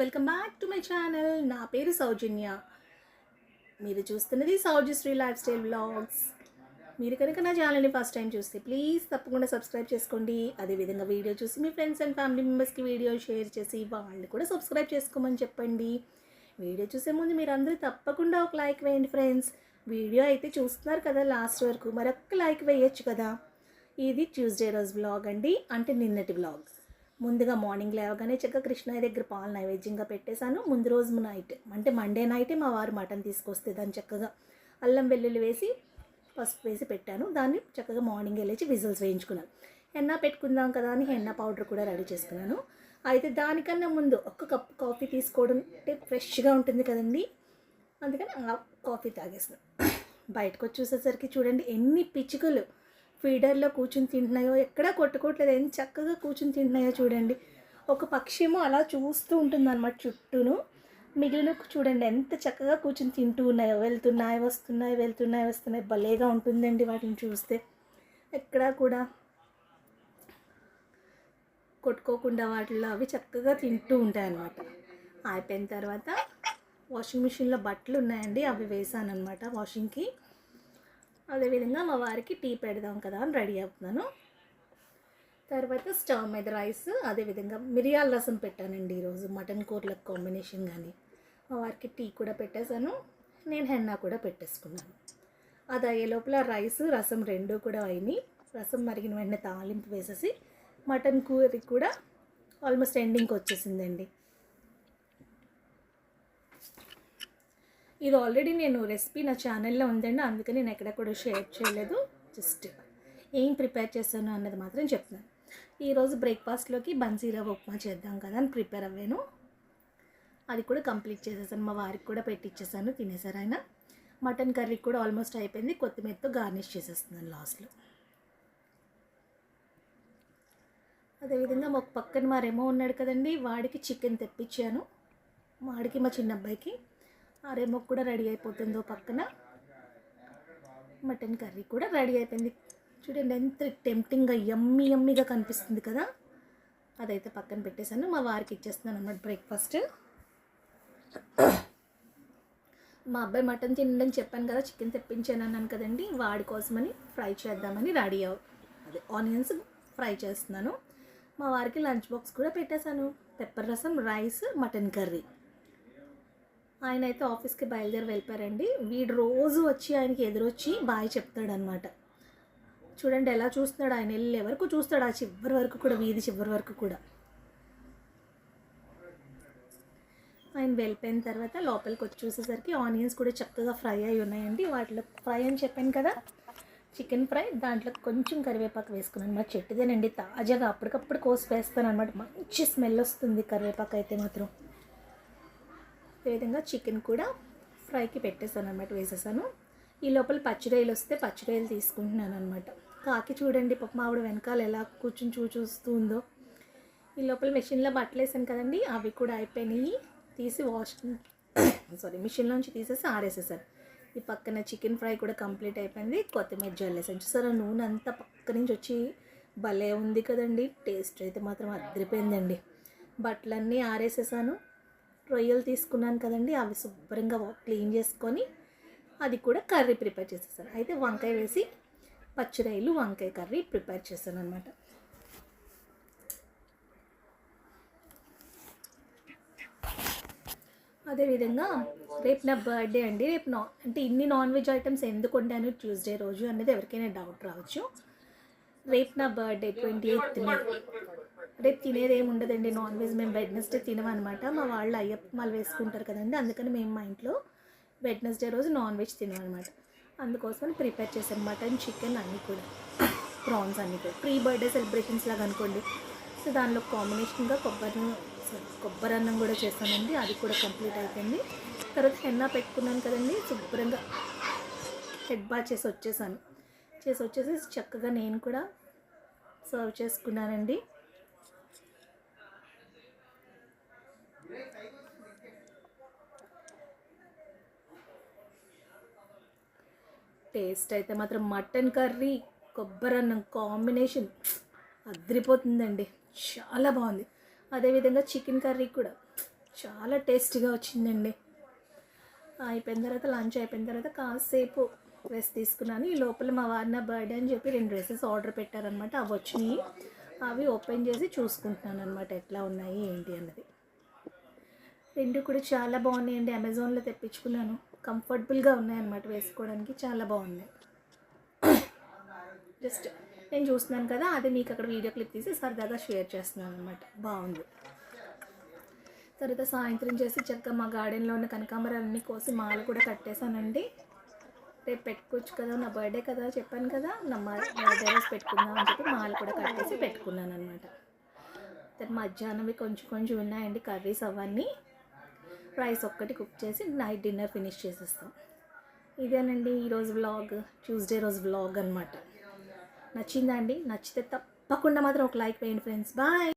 Welcome back to my channel. నా పేరు సౌజన్య. మీరు చూస్తున్నది సౌజశ్రీ లైఫ్ స్టైల్ బ్లాగ్స్. మీరు కనుక నా ఛానల్ని ఫస్ట్ టైం చూస్తే ప్లీజ్ తప్పకుండా సబ్స్క్రైబ్ చేసుకోండి. అదేవిధంగా వీడియో చూసి మీ ఫ్రెండ్స్ అండ్ ఫ్యామిలీ మెంబర్స్కి వీడియో షేర్ చేసి వాళ్ళు కూడా సబ్స్క్రైబ్ చేసుకోమని చెప్పండి. వీడియో చూసే ముందు మీరు అందరూ తప్పకుండా ఒక లైక్ వేయండి ఫ్రెండ్స్. వీడియో అయితే చూస్తున్నారు కదా లాస్ట్ వరకు మరొక లైక్ వేయచ్చు కదా. ఇది ట్యూస్డే రోజు బ్లాగ్ అండి. అంటే నిన్నటి బ్లాగ్. ముందుగా మార్నింగ్ లేవగానే చక్కగా కృష్ణయ్య దగ్గర పాలు నైవేద్యంగా పెట్టేశాను. ముందు రోజు నైట్ అంటే మండే నైటే మా వారు మటన్ తీసుకొస్తే దాన్ని చక్కగా అల్లం వెల్లుల్లి వేసి పసుపు వేసి పెట్టాను. దాన్ని చక్కగా మార్నింగ్ వెళ్ళేసి విజిల్స్ వేయించుకున్నాను. హెన్నా పెట్టుకుందాం కదా అని హెన్నా పౌడర్ కూడా రెడీ చేసుకున్నాను. అయితే దానికన్నా ముందు ఒక్క కప్ కాఫీ తీసుకోవడం అంటే ఫ్రెష్గా ఉంటుంది కదండి. అందుకని ఆ కాఫీ తాగేసాను బయటకు వచ్చేసేసరికి చూసేసరికి చూడండి ఎన్ని పిచ్చుకలు. ఫీడర్లో కూర్చుని తింటున్నాయో ఎక్కడా కొట్టుకోవట్లేదు ఎంత చక్కగా కూర్చుని తింటున్నాయో చూడండి. ఒక పక్షి అలా చూస్తూ ఉంటుంది అనమాట చుట్టూను. మిగిలిన చూడండి ఎంత చక్కగా కూర్చుని తింటూ ఉన్నాయో వెళ్తున్నాయి వస్తున్నాయి వెళ్తున్నాయి వస్తున్నాయి భలేగా ఉంటుందండి వాటిని చూస్తే. ఎక్కడా కూడా కొట్టుకోకుండా వాటిలో అవి చక్కగా తింటూ ఉంటాయి అన్నమాట అయిపోయిన తర్వాత వాషింగ్ మిషన్లో బట్టలు ఉన్నాయండి అవి వేసాను అనమాట వాషింగ్కి. అదేవిధంగా మా వారికి టీ పెడదాం కదా అని రెడీ అవుతున్నాను. తర్వాత స్టవ్ మీద రైస్ అదేవిధంగా మిరియాల రసం పెట్టానండి ఈరోజు మటన్ కూరలకు కాంబినేషన్ కానీ మా వారికి టీ కూడా పెట్టేశాను నేను హెన్నా కూడా పెట్టేసుకున్నాను. అది అయ్యే లోపల రైస్ రసం రెండు కూడా అయినాయి. రసం మరిగిన వెంటనే తాలింపు వేసేసి మటన్ కూర కూడా ఆల్మోస్ట్ ఎండింగ్కి వచ్చేసిందండి. ఇది ఆల్రెడీ నేను రెసిపీ నా ఛానల్లో ఉందండి. అందుకని నేను ఎక్కడ కూడా షేర్ చేయలేదు. జస్ట్ ఏం ప్రిపేర్ చేశాను అన్నది మాత్రం చెప్తున్నాను. ఈరోజు బ్రేక్ఫాస్ట్లోకి బన్సీరా ఉప్మా చేద్దాం కదా అని ప్రిపేర్ అవ్వాను. అది కూడా కంప్లీట్ చేసేసాను. మా వారికి కూడా పెట్టించేసాను తినేసారు ఆయన? మటన్ కర్రీ కూడా ఆల్మోస్ట్ అయిపోయింది. కొత్తిమీరతో గార్నిష్ చేసేస్తున్నాను లాస్ట్లో అదేవిధంగా ఒక పక్కన మా రెమో ఉన్నాడు కదండి. వాడికి చికెన్ తెప్పించాను. వాడికి మా చిన్న అబ్బాయికి ఆ రెమో కూడా రెడీ అయిపోతుందో పక్కన. మటన్ కర్రీ కూడా రెడీ అయిపోయింది. చూడండి ఎంత టెంప్టింగ్గా యమ్మీ యమ్మీగా కనిపిస్తుంది కదా. అదైతే పక్కన పెట్టేశాను. మా వారికి ఇచ్చేస్తున్నాను అన్నమాట బ్రేక్ఫాస్ట్ మా అబ్బాయి మటన్ తినడం చెప్పాను కదా చికెన్ తెప్పించాను అన్నాను కదండి. వాడి కోసమని ఫ్రై చేద్దామని రెడీ అవ్ అదే ఆనియన్స్ ఫ్రై చేస్తున్నాను. మా వారికి లంచ్ బాక్స్ కూడా పెట్టేశాను. పెప్పర్ రసం రైస్ మటన్ కర్రీ. ఆయన అయితే ఆఫీస్కి బయలుదేరి వెళ్ళిపోయారండి. వీడు రోజు వచ్చి ఆయనకి ఎదురొచ్చి బాయ్ చెప్తాడనమాట చూడండి ఎలా చూస్తున్నాడు ఆయన. వెళ్ళే వరకు చూస్తాడు ఆ చివరి వరకు కూడా వీధి చివరి వరకు కూడా. ఆయన వెళ్ళిపోయిన తర్వాత లోపలికి వచ్చి చూసేసరికి ఆనియన్స్ కూడా చక్కగా ఫ్రై అయి ఉన్నాయండి. వాటిలో ఫ్రై అని చెప్పాను కదా చికెన్ ఫ్రై దాంట్లో కొంచెం కరివేపాకు వేసుకున్నాను. మా చెట్టుదేనండి తాజాగా అప్పటికప్పుడు కోసి వేస్తాను అనమాట మంచి స్మెల్ వస్తుంది కరివేపాకు అయితే మాత్రం. అదేవిధంగా చికెన్ కూడా ఫ్రైకి పెట్టేసాను అనమాట వేసేసాను. ఈ లోపల పచ్చిరొయ్యలు వస్తే పచ్చిరొయ్యలు తీసుకుంటున్నాను అనమాట కాకి చూడండి పాప ఆవిడ వెనకాల ఎలా కూర్చుని చూ చూస్తుందో ఈ లోపల మెషిన్లో బట్టలు వేసాను కదండి అవి కూడా అయిపోయినాయి. తీసి వాష్ సారీ మిషన్లోంచి తీసేసి ఆరేసేసాను. ఈ పక్కన చికెన్ ఫ్రై కూడా కంప్లీట్ అయిపోయింది కొత్తిమీర జల్లేసాను. చూసారా నూనె అంతా పక్క నుంచి వచ్చి భలే ఉంది కదండి టేస్ట్ అయితే మాత్రం అదిరిపోయిందండి. బట్టలన్నీ ఆరేసేసాను. రొయ్యలు తీసుకున్నాను కదండి అవి శుభ్రంగా క్లీన్ చేసుకొని అది కూడా కర్రీ ప్రిపేర్ చేసేసాను. అయితే వంకాయ వేసి పచ్చిరాయలు వంకాయ కర్రీ ప్రిపేర్ చేశాను అనమాట అదేవిధంగా రేపు నా బర్త్డే అండి. రేపు నా అంటే ఇన్ని నాన్ వెజ్ ఐటమ్స్ ఎందుకు వండాను? ట్యూస్డే రోజు అనేది ఎవరికైనా డౌట్ రావచ్చు. రేపు నా బర్త్డే ట్వంటీ ఎయిత్ రేపు తినేదేమి ఉండదండి నాన్ వెజ్ మేము వెడ్నెస్డే తినమనమాట. మా వాళ్ళు అయ్యప్ప వేసుకుంటారు కదండి అందుకని మేము మా ఇంట్లో వెడ్నెస్డే రోజు నాన్ వెజ్ తినమనమాట. అందుకోసం ప్రిపేర్ చేశాను మటన్ చికెన్ అన్నీ కూడా. ప్రాన్స్ అన్నీ కూడా. ప్రీ బర్త్డే సెలబ్రేషన్స్ లాగా అనుకోండి. సో దానిలో కాంబినేషన్గా కొబ్బరి కొబ్బరి అన్నం కూడా చేశానండి అది కూడా కంప్లీట్ అయిపోయింది. తర్వాత హెన్నా పెట్టుకున్నాను కదండి శుభ్రంగా హెడ్ బాత్ చేసి వచ్చేసాను. చేసి వచ్చేసి చక్కగా నేను కూడా సర్వ్ చేసుకున్నానండి. టేస్ట్ అయితే మాత్రం మటన్ కర్రీ కొబ్బరి అన్నం కాంబినేషన్ అదిరిపోతుందండి. చాలా బాగుంది. అదేవిధంగా చికెన్ కర్రీ కూడా చాలా టేస్టీగా వచ్చిందండి. అయిపోయిన తర్వాత లంచ్ అయిపోయిన తర్వాత కాసేపు రెస్ట్ తీసుకున్నాను. ఈ లోపల మా వారి నా బర్త్డే అని చెప్పి రెండు డ్రెస్సెస్ ఆర్డర్ పెట్టారనమాట అవి వచ్చినాయి. అవి ఓపెన్ చేసి చూసుకుంటున్నాను అనమాట ఎట్లా ఉన్నాయి ఏంటి అన్నది. రెండు కూడా చాలా బాగున్నాయండి. అమెజాన్లో తెప్పించుకున్నాను. కంఫర్టబుల్గా ఉన్నాయన్నమాట వేసుకోవడానికి. చాలా బాగున్నాయి జస్ట్ నేను చూస్తున్నాను కదా అది మీకు అక్కడ వీడియో క్లిప్ తీసి సరదాగా షేర్ చేస్తున్నాను అనమాట బాగుంది. తర్వాత సాయంత్రం చేసి చక్కగా మా గార్డెన్లో ఉన్న కనకాంబరాలన్నీ కోసి మాల కూడా కట్టేశానండి. రేపు పెట్టుకోవచ్చు కదా నా బర్త్డే కదా చెప్పాను కదా నా బర్త్డే రోజు పెట్టుకుందాం అని చెప్పి మాల కూడా కట్టేసి పెట్టుకున్నాను అనమాట తర్వాత మధ్యాహ్నవి కొంచెం కొంచెం ఉన్నాయండి కర్రీస్ అవన్నీ. రైస్ ఒక్కటి కుక్ చేసి నైట్ డిన్నర్ ఫినిష్ చేసేస్తాం. ఇదేనండి ఈరోజు వ్లాగ్. ట్యూస్డే రోజు వ్లాగ్ అనమాట నచ్చిందా అండి? నచ్చితే తప్పకుండా మాత్రం ఒక లైక్ వేయండి ఫ్రెండ్స్. బాయ్!